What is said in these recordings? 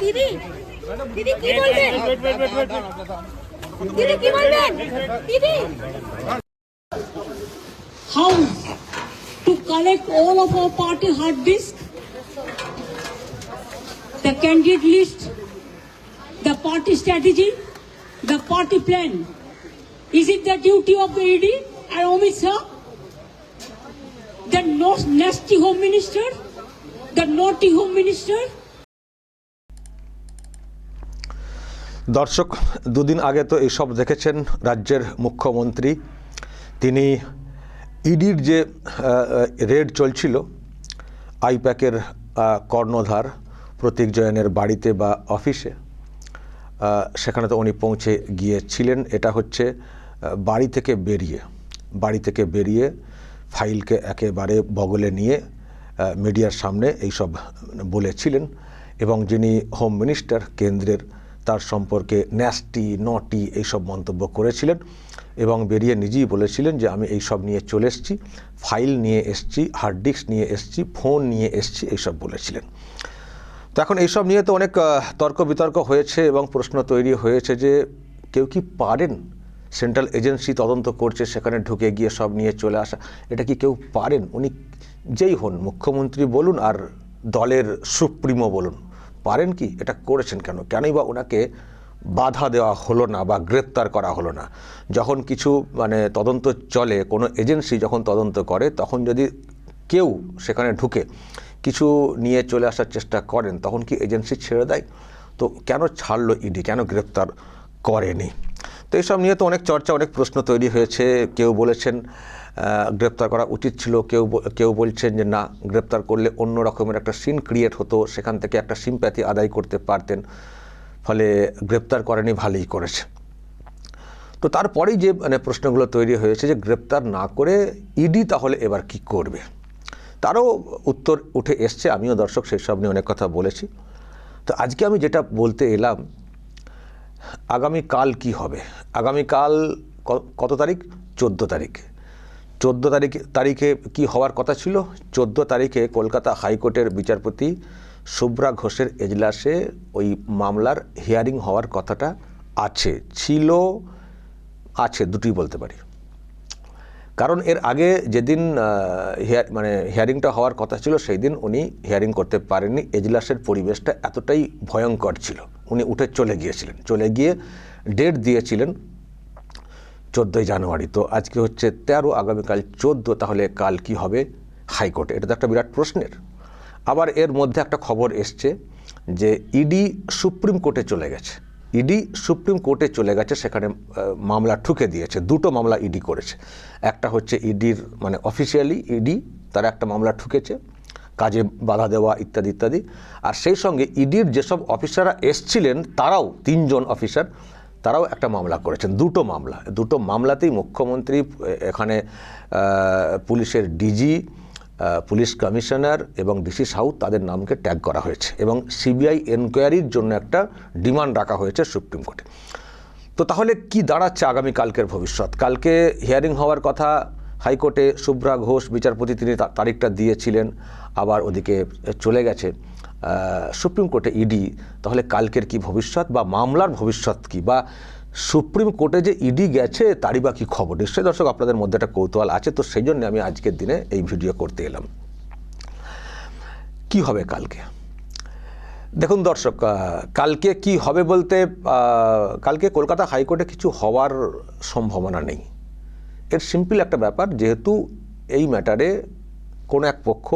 দিদি দিদি কি বলবেন দিদি কি বলবেন দিদি how to collect all of our party hard disk, the candidate list, the party strategy, the party plan. Is it the duty of the ED and Amit Shah, the nasty home minister, the naughty home minister? দর্শক দুদিন আগে তো এইসব দেখেছেন রাজ্যের মুখ্যমন্ত্রী তিনি ইডির যে রেড চলছিল আইপ্যাকের কর্ণধার প্রতীক জয়নের বাড়িতে বা অফিসে সেখানে তো উনি পৌঁছে গিয়েছিলেন। এটা হচ্ছে বাড়ি থেকে বেরিয়ে, বাড়ি থেকে বেরিয়ে ফাইলকে একেবারে বগলে নিয়ে মিডিয়ার সামনে এইসব বলেছিলেন এবং যিনি হোম মিনিস্টার কেন্দ্রের তার সম্পর্কে ন্যাস্টি, নটি এইসব মন্তব্য করেছিলেন এবং বেরিয়ে নিজেই বলেছিলেন যে আমি এইসব নিয়ে চলে এসেছি, ফাইল নিয়ে এসেছি, হার্ড ডিস্ক নিয়ে এসেছি, ফোন নিয়ে এসেছি, এইসব বলেছিলেন। এখন এইসব নিয়ে তো অনেক তর্ক বিতর্ক হয়েছে এবং প্রশ্ন তৈরি হয়েছে যে কেউ কি পারেন? সেন্ট্রাল এজেন্সি তদন্ত করছে, সেখানে ঢুকে গিয়ে সব নিয়ে চলে আসা। এটা কি কেউ পারেন? উনি যেই হন, মুখ্যমন্ত্রী বলুন আর দলের সুপ্রিমো বলুন। পারেন কি? এটা করেছেন কেন? কেনই বা ওনাকে বাধা দেওয়া হলো না বা গ্রেপ্তার করা হলো না? যখন কিছু মানে তদন্ত চলে, কোনো এজেন্সি যখন তদন্ত করে, তখন যদি কেউ সেখানে ঢুকে কিছু নিয়ে চলে আসার চেষ্টা করেন, তখন কি এজেন্সি ছেড়ে দেয়? তো কেন ছাড়লো ইডি কেন গ্রেপ্তার করেনি? তো এইসব নিয়ে তো অনেক চর্চা, অনেক প্রশ্ন তৈরি হয়েছে। কেউ বলেছেন গ্রেপ্তার করা উচিত ছিল। কেউ কেউ বলছেন যে, না, গ্রেপ্তার করলে অন্য রকমের একটা সিন ক্রিয়েট হতো। সেখান থেকে একটা সিম্প্যাথি আদায় করতে পারতেন। ফলে গ্রেপ্তার করেনি, ভালোই করেছে। তো তারপরেই যে মানে প্রশ্নগুলো তৈরি হয়েছে যে, গ্রেপ্তার না করে ইডি তাহলে এবার কি করবে? তারও উত্তর উঠে এসছে, আমিও দর্শক সেই সব নিয়ে অনেক কথা বলেছি। তো আজকে আমি যেটা বলতে এলাম, আগামীকাল কি হবে? আগামীকাল কত তারিখ? চোদ্দ তারিখ। চোদ্দ তারিখে তারিখে কি হওয়ার কথা ছিল? চোদ্দ তারিখে কলকাতা হাইকোর্টের বিচারপতি শুভ্রা ঘোষের এজলাসে ওই মামলার হিয়ারিং হওয়ার কথাটা আছে, ছিল, আছে, দুটি বলতে পারি। কারণ এর আগে যেদিন আহ, হিয়া মানে হিয়ারিংটা হওয়ার কথা ছিল সেই দিন উনি হিয়ারিং করতে পারেননি। এজলাসের পরিবেশটা এতটাই ভয়ঙ্কর ছিল। উনি উঠে চলে গিয়েছিলেন। চলে গিয়ে ডেট দিয়েছিলেন চোদ্দোই জানুয়ারি। তো আজকে হচ্ছে তেরো আগামীকাল চোদ্দ তাহলে কাল কি হবে? হাইকোর্টে। এটা তো একটা বিরাট প্রশ্নের। আবার এর মধ্যে একটা খবর এসছে যে ইডি সুপ্রিম কোর্টে চলে গেছে। ইডি সুপ্রিম কোর্টে চলে গেছে, সেখানে মামলা ঠুকে দিয়েছে, দুটো মামলা ইডি করেছে। একটা হচ্ছে ইডির মানে অফিসিয়ালি ইডি, তারা একটা মামলা ঠুকেছে, কাজে বাধা দেওয়া ইত্যাদি ইত্যাদি। আর সেই সঙ্গে ইডির যেসব অফিসাররা এসছিলেন, তারাও তিনজন অফিসার, তারাও একটা মামলা করেছেন, দুটো মামলা। দুটো মামলাতেই মুখ্যমন্ত্রী এখানে পুলিশের ডিজি পুলিশ কমিশনার এবং ডিসি সাউথ তাদের নামকে ট্যাগ করা হয়েছে এবং সিবিআই এনকোয়ারির জন্য একটা ডিমান্ড রাখা হয়েছে সুপ্রিম কোর্টে। তো তাহলে কি দাঁড়াচ্ছে আগামী কালকের ভবিষ্যৎ? কালকে হিয়ারিং হওয়ার কথা হাইকোর্টে শুভ্রা ঘোষ, বিচারপতি তিনি তারিখটা দিয়েছিলেন, আবার ওদিকে চলে গেছে। সুপ্রিম কোর্টে ইডি। তাহলে কালকের কি ভবিষ্যৎ বা মামলার ভবিষ্যৎ কি? বা সুপ্রিম কোর্টে যে ইডি গেছে, তারই বা কী খবর? নিশ্চয়ই দর্শক, আপনাদের মধ্যে একটা কৌতূহল আছে, তো সেই জন্য আমি আজকের দিনে এই ভিডিও করতে এলাম। কি হবে কালকে? দেখুন দর্শক কালকে কি হবে বলতে কালকে কলকাতা হাইকোর্টে কিছু হওয়ার সম্ভাবনা নেই। এর সিম্পল একটা ব্যাপার, যেহেতু এই ম্যাটারে কোনো এক পক্ষ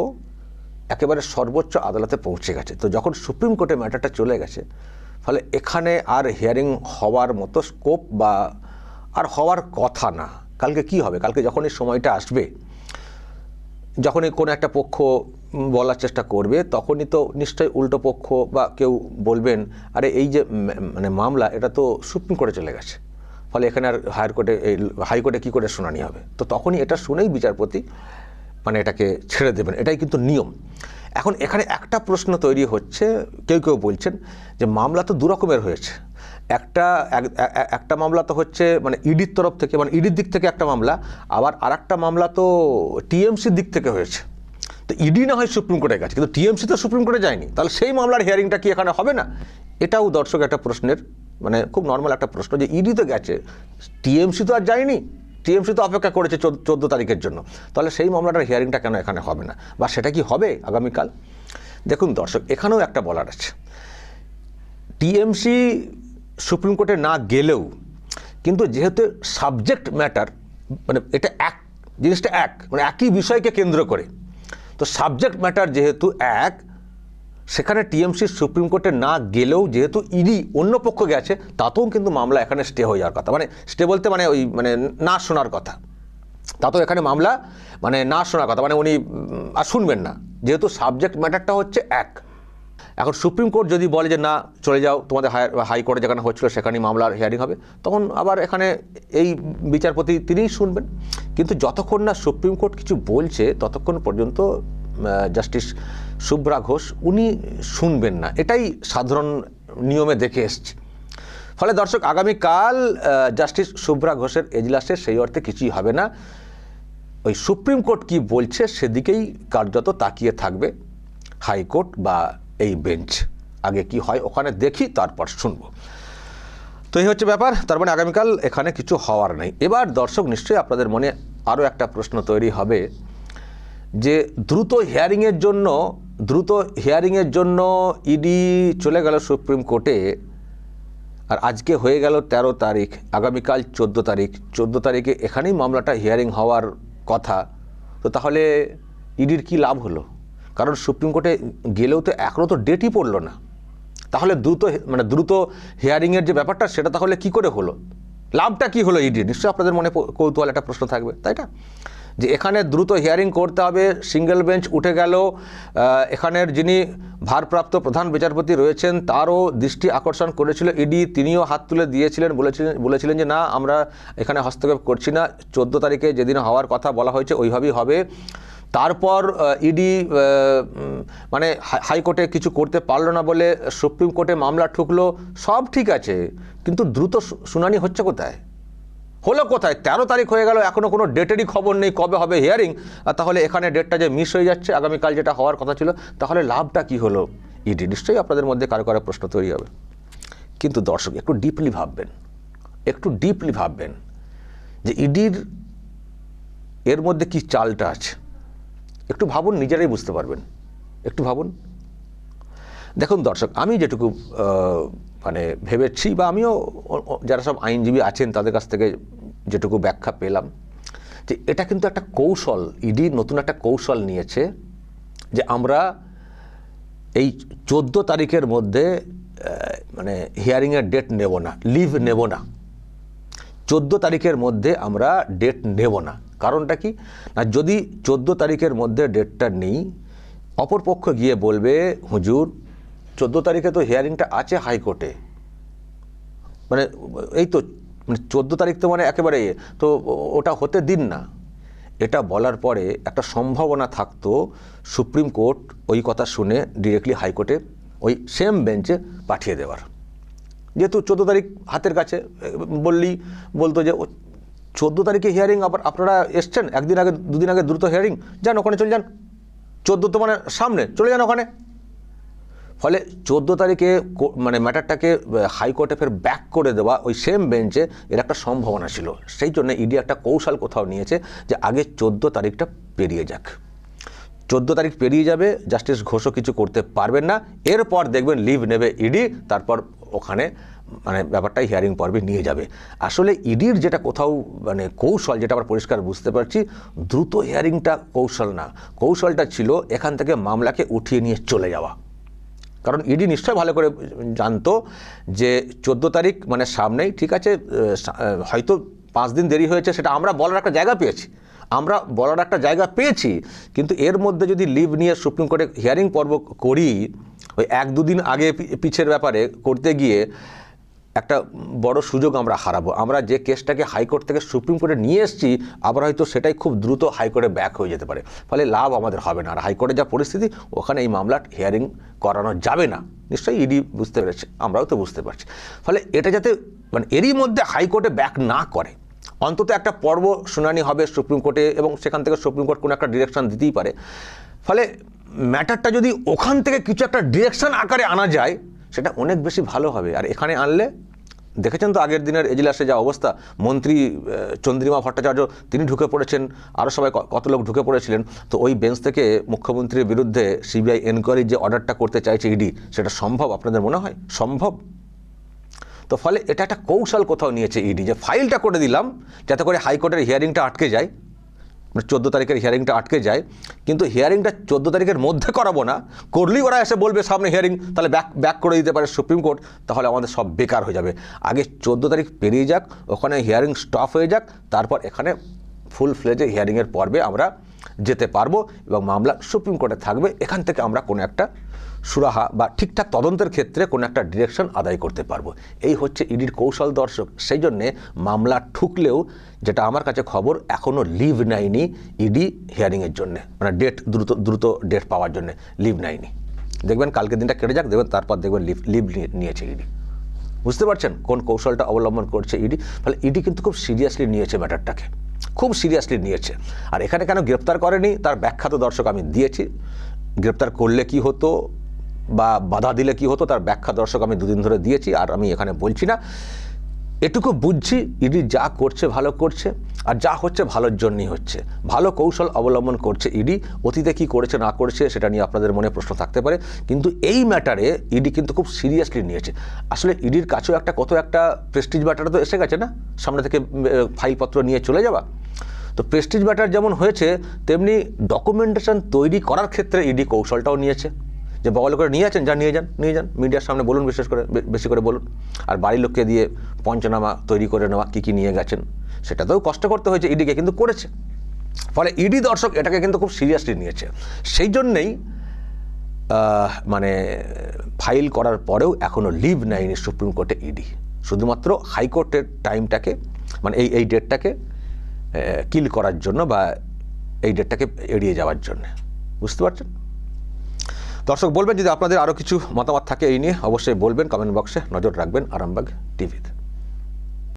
একেবারে সর্বোচ্চ আদালতে পৌঁছে গেছে। তো যখন সুপ্রিম কোর্টে ম্যাটারটা চলে গেছে ফলে এখানে আর হিয়ারিং হওয়ার মতো স্কোপ বা আর হওয়ার কথা না। কালকে কি হবে? কালকে যখন এই সময়টা আসবে, যখনই কোনো একটা পক্ষ বলার চেষ্টা করবে, তখনই তো নিশ্চয়ই উল্টো পক্ষ বা কেউ বলবেন, আরে এই যে মানে মামলা, এটা তো সুপ্রিম কোর্টে চলে গেছে। ফলে এখানে আর হায়ার কোর্টে এই হাইকোর্টে কী করে শুনানি হবে? তো তখনই এটা শুনেই বিচারপতি মানে এটাকে ছেড়ে দেবেন। এটাই কিন্তু নিয়ম। এখন এখানে একটা প্রশ্ন তৈরি হচ্ছে, কেউ কেউ বলছেন যে মামলা তো দু রকমের হয়েছে। একটা, এক- এক- একটা মামলা তো হচ্ছে মানে ইডির তরফ থেকে মানে ইডির দিক থেকে একটা মামলা, আবার আরেকটা মামলা তো টিএমসির দিক থেকে হয়েছে। তো ইডি না হয় সুপ্রিম কোর্টে গেছে কিন্তু টিএমসি তো সুপ্রিম কোর্টে যায়নি। তাহলে সেই মামলার হিয়ারিংটা কি এখানে হবে না? এটাও দর্শক একটা প্রশ্নের মানে খুব নর্মাল একটা প্রশ্ন যে ইডি তো গেছে, টিএমসি তো আর যায়নি। টিএমসি তো অপেক্ষা করেছে চোদ্দ তারিখের জন্য। তাহলে সেই মামলাটার হিয়ারিংটা কেন এখানে হবে না? বা সেটা কি হবে আগামীকাল? দেখুন দর্শক, এখানেও একটা বলার আছে। টিএমসি সুপ্রিম কোর্টে না গেলেও, কিন্তু যেহেতু সাবজেক্ট ম্যাটার মানে এটা এক, জিনিসটা এক মানে একই বিষয়কে কেন্দ্র করে, তো সাবজেক্ট ম্যাটার যেহেতু এক সেখানে টিএমসি সুপ্রিম কোর্টে না গেলেও যেহেতু ইডি অন্য পক্ষ গেছে তাতেও কিন্তু মামলা এখানে স্টে হয়ে যাওয়ার কথা। মানে স্টে বলতে মানে ওই মানে না শোনার কথা। তাতেও এখানে মামলা মানে না শোনার কথা। মানে উনি আর শুনবেন না। যেহেতু সাবজেক্ট ম্যাটারটা হচ্ছে এক। এখন সুপ্রিম কোর্ট যদি বলে যে না, চলে যাও, তোমাদের হাই হাইকোর্টে যেখানে হচ্ছিল সেখানেই মামলার হিয়ারিং হবে, তখন আবার এখানে এই বিচারপতি তিনিই শুনবেন। কিন্তু যতক্ষণ না সুপ্রিম কোর্ট কিছু বলছে, ততক্ষণ পর্যন্ত জাস্টিস শুভ্রা ঘোষ, উনি শুনবেন না। এটাই সাধারণ নিয়মে দেখে এসছে। ফলে দর্শক, আগামীকাল জাস্টিস শুভ্রা ঘোষের এজলাসে সেই অর্থে কিছুই হবে না। ওই সুপ্রিম কোর্ট কি বলছে সেদিকেই কার্যত তাকিয়ে থাকবে হাইকোর্ট বা এই বেঞ্চ। আগে কি হয় ওখানে দেখি, তারপর শুনব। তো এই হচ্ছে ব্যাপার। তার মানে আগামীকাল এখানে কিছু হওয়ার নেই। এবার দর্শক, নিশ্চয়ই আপনাদের মনে আরও একটা প্রশ্ন তৈরি হবে। যে দ্রুত হিয়ারিংয়ের জন্য, দ্রুত হিয়ারিংয়ের জন্য ইডি চলে গেল সুপ্রিম কোর্টে আর আজকে হয়ে গেল ১৩ তারিখ, আগামীকাল চোদ্দ তারিখ। চোদ্দ তারিখে এখানেই মামলাটা হিয়ারিং হওয়ার কথা। তো তাহলে ইডির কি লাভ হলো? কারণ সুপ্রিম কোর্টে গেলেও তো এখনও তো ডেটই পড়ল না। তাহলে দ্রুত মানে দ্রুত হিয়ারিংয়ের যে ব্যাপারটা, সেটা তাহলে কি করে হলো? লাভটা কি হলো ইডি নিশ্চয়ই আপনাদের মনে কৌতূহল, একটা প্রশ্ন থাকবে, তাই না? যে এখানে দ্রুত হিয়ারিং করতে হবে সিঙ্গেল বেঞ্চ উঠে গেল। এখানের যিনি ভারপ্রাপ্ত প্রধান বিচারপতি রয়েছেন, তারও দৃষ্টি আকর্ষণ করেছিল ইডি তিনিও হাত তুলে দিয়েছিলেন, বলেছিলেন বলেছিলেন যে, না, আমরা এখানে হস্তক্ষেপ করছি না। চোদ্দ তারিখে যেদিন হওয়ার কথা বলা হয়েছে, ওইভাবেই হবে। তারপর ইডি মানে হাইকোর্টে কিছু করতে পারল না বলে সুপ্রিম কোর্টে মামলা ঠুকলো। সব ঠিক আছে, কিন্তু দ্রুত শুনানি হচ্ছে কোথায়? হলো কোথায়? তেরো তারিখ হয়ে গেল এখনও কোনো ডেটেরই খবর নেই কবে হবে হিয়ারিং তাহলে এখানে ডেটটা যে মিস হয়ে যাচ্ছে, আগামীকাল যেটা হওয়ার কথা ছিল, তাহলে লাভটা কি হলো? ইডি নিশ্চয়ই আপনাদের মধ্যে কারও কারও প্রশ্ন তৈরি হবে। কিন্তু দর্শক, একটু ডিপলি ভাববেন, একটু ডিপলি ভাববেন যে ইডির এর মধ্যে কি চালটা আছে? একটু ভাবুন, নিজেরাই বুঝতে পারবেন। একটু ভাবুন। দেখুন দর্শক, আমি যেটুকু মানে ভেবেছি বা আমিও যারা সব আইনজীবী আছেন তাদের কাছ থেকে যেটুকু ব্যাখ্যা পেলাম, যে এটা কিন্তু একটা কৌশল, ইডি নতুন একটা কৌশল নিয়েছে যে আমরা এই চোদ্দ তারিখের মধ্যে মানে হিয়ারিংয়ের ডেট নেব না লিভ নেব না। চোদ্দ তারিখের মধ্যে আমরা ডেট নেব না। কারণটা কি? না, যদি চোদ্দ তারিখের মধ্যে ডেটটা নেই, অপরপক্ষ গিয়ে বলবে, হুজুর চোদ্দ তারিখে তো হিয়ারিংটা আছে হাইকোর্টে। মানে এই তো মানে চোদ্দ তারিখ তো মানে একেবারে। তো ওটা হতে দিন না। এটা বলার পরে একটা সম্ভাবনা থাকতো, সুপ্রিম কোর্ট ওই কথা শুনে ডিরেক্টলি হাইকোর্টে ওই সেম বেঞ্চে পাঠিয়ে দেওয়ার। যেহেতু চোদ্দ তারিখ হাতের কাছে, বললি, বলতো যে চোদ্দ তারিখে হিয়ারিং, আবার আপনারা এসছেন, একদিন আগে, দুদিন আগে দ্রুত হিয়ারিং, যান, ওখানে চলে যান। চোদ্দ তো মানে সামনে, চলে যান ওখানে। ফলে চোদ্দ তারিখে মানে ম্যাটারটাকে হাইকোর্টে ফের ব্যাক করে দেওয়া ওই সেম বেঞ্চে এর একটা সম্ভাবনা ছিল। সেই জন্য ইডি একটা কৌশল কোথাও নিয়েছে যে আগে চোদ্দ তারিখটা পেরিয়ে যাক। চোদ্দ তারিখ পেরিয়ে যাবে, জাস্টিস ঘোষও কিছু করতে পারবেন না। এরপর দেখবেন লিভ নেবে ইডি, তারপর ওখানে মানে ব্যাপারটাই হিয়ারিং পর্বে নিয়ে যাবে। আসলে ইডির যেটা কোথাও মানে কৌশল যেটা আমরা পরিষ্কার বুঝতে পারছি, দ্রুত হিয়ারিংটা কৌশল না। কৌশলটা ছিল এখান থেকে মামলাকে উঠিয়ে নিয়ে চলে যাওয়া। কারণ ইডি নিশ্চয় ভালো করে জানতো যে চোদ্দ তারিখ মানে সামনেই, ঠিক আছে হয়তো পাঁচ দিন দেরি হয়েছে, সেটা আমরা বলার একটা জায়গা পেয়েছি। আমরা বলার একটা জায়গা পেয়েছি, কিন্তু এর মধ্যে যদি লিভ নিয়ে সুপ্রিম কোর্টে হিয়ারিং পর্ব করি, ওই এক দুদিন আগে পিছের ব্যাপারে করতে গিয়ে একটা বড় সুযোগ আমরা হারাবো। আমরা যে কেসটাকে হাইকোর্ট থেকে সুপ্রিম কোর্টে নিয়ে এসেছি, আবার হয়তো সেটাই খুব দ্রুত হাইকোর্টে ব্যাক হয়ে যেতে পারে। ফলে লাভ আমাদের হবে না। আর হাইকোর্টে যা পরিস্থিতি, ওখানে এই মামলার হিয়ারিং করানো যাবে না। নিশ্চয়ই ইডি বুঝতে পেরেছে, আমরাও তো বুঝতে পারছি। ফলে এটা যাতে মানে এরই মধ্যে হাইকোর্টে ব্যাক না করে, অন্তত একটা পর্ব শুনানি হবে সুপ্রিম কোর্টে এবং সেখান থেকে সুপ্রিম কোর্ট কোনো একটা ডিরেকশন দিতেই পারে। ফলে ম্যাটারটা যদি ওখান থেকে কিছু একটা ডিরেকশন আকারে আনা যায় সেটা অনেক বেশি ভালো হবে। আর এখানে আনলে, দেখেছেন তো আগের দিনের এজলাসে যা অবস্থা? মন্ত্রী চন্দ্রিমা ভট্টাচার্য, তিনি ঢুকে পড়েছেন আরও সবাই কত লোক ঢুকে পড়েছিলেন। তো ওই বেঞ্চ থেকে মুখ্যমন্ত্রীর বিরুদ্ধে সিবিআই এনকোয়ারির যে অর্ডারটা করতে চাইছে ইডি সেটা সম্ভব আপনাদের মনে হয়? সম্ভব? তো ফলে এটা একটা কৌশল কোথাও নিয়েছে ইডি যে ফাইলটা করে দিলাম, যাতে করে হাইকোর্টের হিয়ারিংটা আটকে যায়। মানে চোদ্দ তারিখের হিয়ারিংটা আটকে যায়। কিন্তু হিয়ারিংটা চোদ্দ তারিখের মধ্যে করাবো না, করলেই ওরা এসে বলবে সামনে হিয়ারিং তাহলে ব্যাক ব্যাক করে দিতে পারে সুপ্রিম কোর্ট তাহলে আমাদের সব বেকার হয়ে যাবে। আগে চোদ্দ তারিখ পেরিয়ে যাক, ওখানে হিয়ারিং স্টপ হয়ে যাক, তারপর এখানে ফুল ফ্লেজে হিয়ারিংয়ের পর্বে আমরা যেতে পারব এবং মামলা সুপ্রিম কোর্টে থাকবে। এখান থেকে আমরা কোনো একটা সুরাহা বা ঠিকঠাক তদন্তের ক্ষেত্রে কোনো একটা ডিরেকশন আদায় করতে পারব। এই হচ্ছে ইডির কৌশল দর্শক। সেই জন্যে মামলা ঠুকলেও যেটা আমার কাছে খবর এখনও লিভ নেয়নি ইডি হিয়ারিংয়ের জন্যে। মানে ডেট দ্রুত দ্রুত ডেট পাওয়ার জন্যে লিভ নেয়নি। দেখবেন কালকে দিনটা কেটে যাক, দেখবেন তারপর দেখবেন লিভ লিভ নিয়েছে ইডি। বুঝতে পারছেন কোন কৌশলটা অবলম্বন করছে ইডি? ফলে ইডি কিন্তু খুব সিরিয়াসলি নিয়েছে ম্যাটারটাকে। খুব সিরিয়াসলি নিয়েছে। আর এখানে কেন গ্রেপ্তার করেনি, তার ব্যাখ্যা তো দর্শক আমি দিয়েছি। গ্রেপ্তার করলে কি হতো বা বাধা দিলে কি হতো? তার ব্যাখ্যা দর্শক আমি দুদিন ধরে দিয়েছি, আর আমি এখানে বলছি না। এটুকু বুঝছি, ইডি যা করছে ভালো করছে, আর যা হচ্ছে ভালোর জন্যই হচ্ছে। ভালো কৌশল অবলম্বন করছে ইডি, অতীতে কি করেছে, না করেছে, সেটা নিয়ে আপনাদের মনে প্রশ্ন থাকতে পারে। কিন্তু এই ম্যাটারে ইডি কিন্তু খুব সিরিয়াসলি নিয়েছে। আসলে ইডির কাছেও একটা কত একটা প্রেস্টিজ ব্যাটার তো এসে গেছে না? সামনে থেকে ফাইলপত্র নিয়ে চলে যাওয়া। তো প্রেস্টিজ ব্যাটার যেমন হয়েছে, তেমনি ডকুমেন্টেশন তৈরি করার ক্ষেত্রে ইডি কৌশলটাও নিয়েছে। যে বগল করে নিয়ে আছেন যা নিয়ে যান নিয়ে যান। মিডিয়ার সামনে বলুন, বিশেষ করে বেশি করে বলুন। আর বাড়ির লোককে দিয়ে পঞ্চনামা তৈরি করে নেওয়া, কী কী নিয়ে গেছেন, সেটাতেও কষ্ট করতে হয়েছে ইডিকে, কিন্তু করেছে। ফলে ইডি দর্শক এটাকে কিন্তু খুব সিরিয়াসলি নিয়েছে। সেই জন্যেই মানে ফাইল করার পরেও এখনও লিভ নেয়নি সুপ্রিম কোর্টে ইডি। শুধুমাত্র হাইকোর্টের টাইমটাকে মানে এই এই ডেটটাকে কিল করার জন্য বা এই ডেটটাকে এড়িয়ে যাওয়ার জন্য। বুঝতে পারছেন? দর্শক বলবেন যদি আপনাদের আরও কিছু মতামত থাকে এই নিয়ে, অবশ্যই বলবেন কমেন্ট বক্সে নজর রাখবেন আরামবাগ টিভিতে।